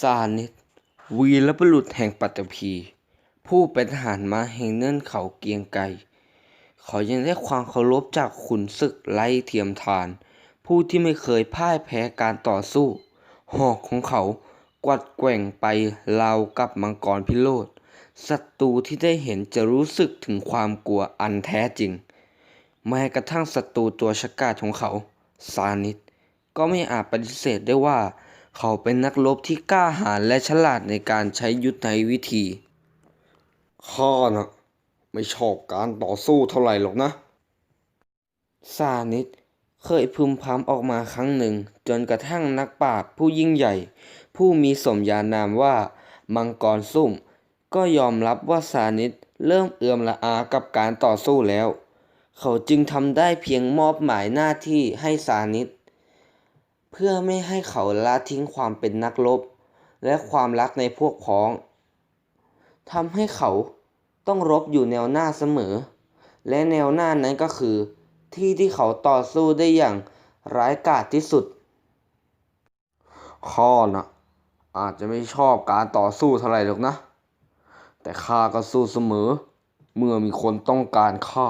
ซานิดวีรบุรุษแห่งปัตตภี ผู้เป็นทหารม้าแห่งเนินเขาเกียงไกรเขายังได้ความเคารพจากขุนศึกไล่เทียมทาน ผู้ที่ไม่เคยพ่ายแพ้การต่อสู้ หอกของเขากวัดแกว่งไปราวกับมังกรพิโรธศัตรูที่ได้เห็นจะรู้สึกถึงความกลัวอันแท้จริง แม้กระทั่งศัตรูตัวฉกาจของเขาซานิดก็ไม่อาจปฏิเสธได้ว่า เขาเป็นนักรบที่กล้าหาญและฉลาดในการใช้ยุทธวิธี ข้านะไม่ชอบการต่อสู้เท่าไหร่หรอกนะ ซานิดเคยพึมพำออกมาครั้งหนึ่ง จนกระทั่งนักปราชญ์ผู้ยิ่งใหญ่ ผู้มีสมญานามว่ามังกรซุ่ม ก็ยอมรับว่าซานิดเริ่มเอื่อมละอากับการต่อสู้แล้ว เขาจึงทำได้เพียงมอบหมายหน้าที่ให้ซานิด เพื่อไม่ให้เขาละทิ้งความเป็นนักรบและความรักในพวกพ้องทำให้เขาต้องรบอยู่แนวหน้าเสมอ และแนวหน้านั้นก็คือ ที่ที่เขาต่อสู้ได้อย่างร้ายกาจที่สุด ข้านะอาจจะไม่ชอบการต่อสู้เท่าไหร่หรอกนะ แต่ข้าก็สู้เสมอ เมื่อมีคนต้องการข้า